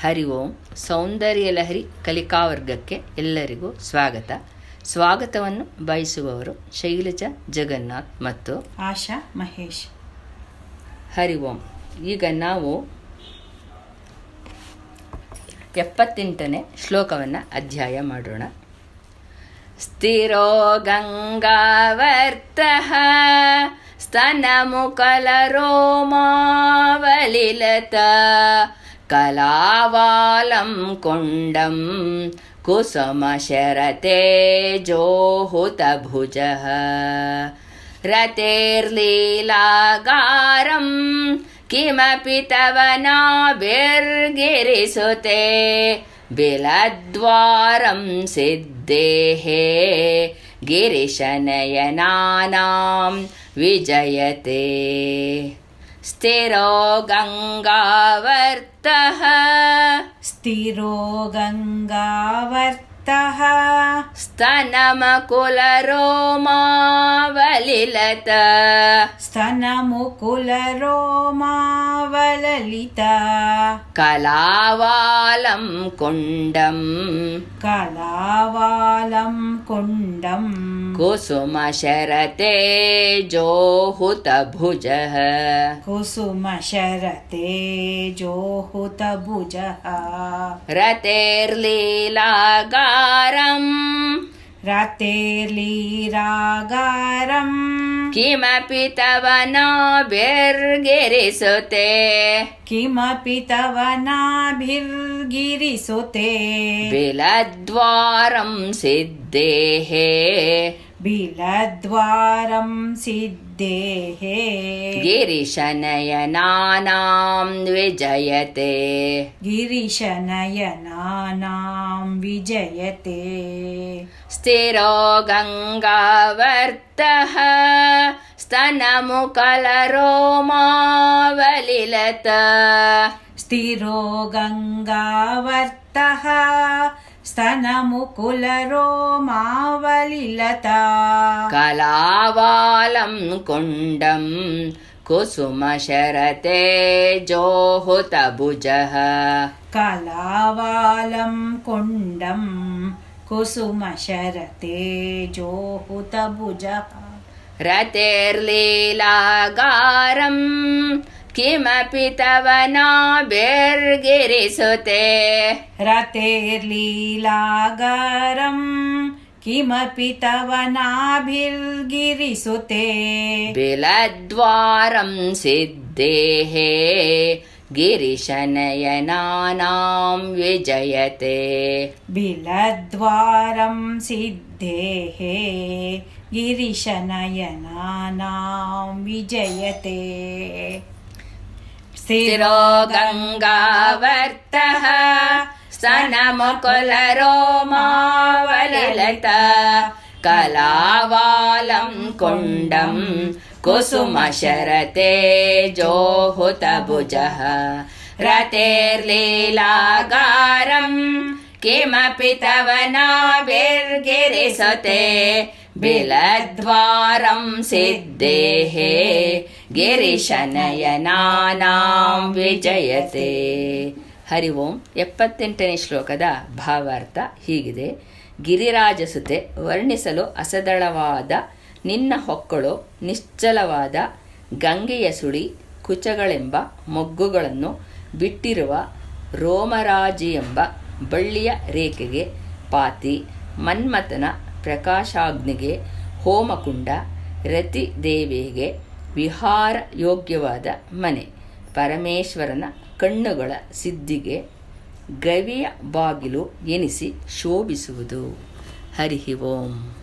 ಹರಿ ಓಂ. ಸೌಂದರ್ಯ ಲಹರಿ ಕಲಿಕಾವರ್ಗಕ್ಕೆ ಎಲ್ಲರಿಗೂ ಸ್ವಾಗತ. ಸ್ವಾಗತವನ್ನು ಬಯಸುವವರು ಶೈಲಜಾ ಜಗನ್ನಾಥ್ ಮತ್ತು ಆಶಾ ಮಹೇಶ್. ಹರಿ ಓಂ. ಈಗ ನಾವು ಎಪ್ಪತ್ತೆಂಟನೇ ಶ್ಲೋಕವನ್ನು ಅಧ್ಯಾಯ ಮಾಡೋಣ. ಸ್ಥಿರೋ ಗಂಗಾವರ್ತಃ ಸ್ತನಮುಕಲರೋಮಾವಲಿಲತ कलावालं कुण्डं कुसुमशरते जोहुत रतेर्लीलागारं किमपि तव नाभिर्गिरिसुते बिलद्वारं सिद्धेः गिरिशनयनानां विजयते। स्थिरो गङ्गावर्तः स्थिरो गङ्गावर्तः स्तनमकुलरोमावलिलत स्तनमुकुलरोमावललित कलावालं कुण्डम् कलावालं कुण्डम् कुसुम शरते जोहुत भुज कुम शरते जो हुत भुज रतेर्लीलागारम् रतेर्लीरागारम् किमपि तव नाभिर्गिरिसुते किमपि तव नाभिर्गिरिसुते बिलद्वारं सिद्धेः। बिलद्वारं सिद्धेः। गिरिशनयनानां विजयते। गिरिशनयनानां विजयते। स्थिरो गङ्गावर्तः स्तनमुकलरोमावलिलत स्थिरो गङ्गावर्तः స్తనము కులరో మావలిలత కళావాలం కుండం కుసుమశరతే జోహుత భుజ కళావాలం కుండం కుసుమశరతే జోహుత భుజ రతేర్లీలాగారం किमपि तव नाभिर्गिरिसुते रतेर्लीलागारं किमपि तव नाभिर्गिरिसुते बिलद्वारं सिद्धेः गिरिशनयनानां विजयते। बिलद्वारं सिद्धेः गिरिशनयनानां विजयते स्थिरो गङ्गावर्तः स्तनमुकुलरोमावलिलत कलावालं कुण्डं कुसुमशरते जोहुतभुजः रतेर्लीलागारं किमपि तव नाभिर्गिरिसुते बिलद्वारं सिद्धेः ಗಿರಿಶನಯನಾನಾಂ ವಿಜಯತೆ ಹರಿ ಓಂ ಎಪ್ಪತ್ತೆಂಟನೇ ಶ್ಲೋಕದ ಭಾವಾರ್ಥ ಹೀಗಿದೆ ಗಿರಿರಾಜಸುತೆ ವರ್ಣಿಸಲು ಅಸದಳವಾದ ನಿನ್ನ ಹೊಕ್ಕಳು ನಿಶ್ಚಲವಾದ ಗಂಗೆಯ ಸುಳಿ ಕುಚಗಳೆಂಬ ಮೊಗ್ಗುಗಳನ್ನು ಬಿಟ್ಟಿರುವ ರೋಮರಾಜಿ ಎಂಬ ಬಳ್ಳಿಯ ರೇಖೆಗೆ ಪಾತಿ ಮನ್ಮಥನ ಪ್ರಕಾಶಾಗ್ನಿಗೆ ಹೋಮಕುಂಡ, ರತಿ ದೇವಿಗೆ ವಿಹಾರ ಯೋಗ್ಯವಾದ ಮನೆ. ಪರಮೇಶ್ವರನ ಕಣ್ಣುಗಳ ಸಿದ್ಧಿಗೆ ಗವಿಯ ಬಾಗಿಲು ಎನಿಸಿ ಶೋಭಿಸುವುದು. ಹರಿಹಿ ಓಂ.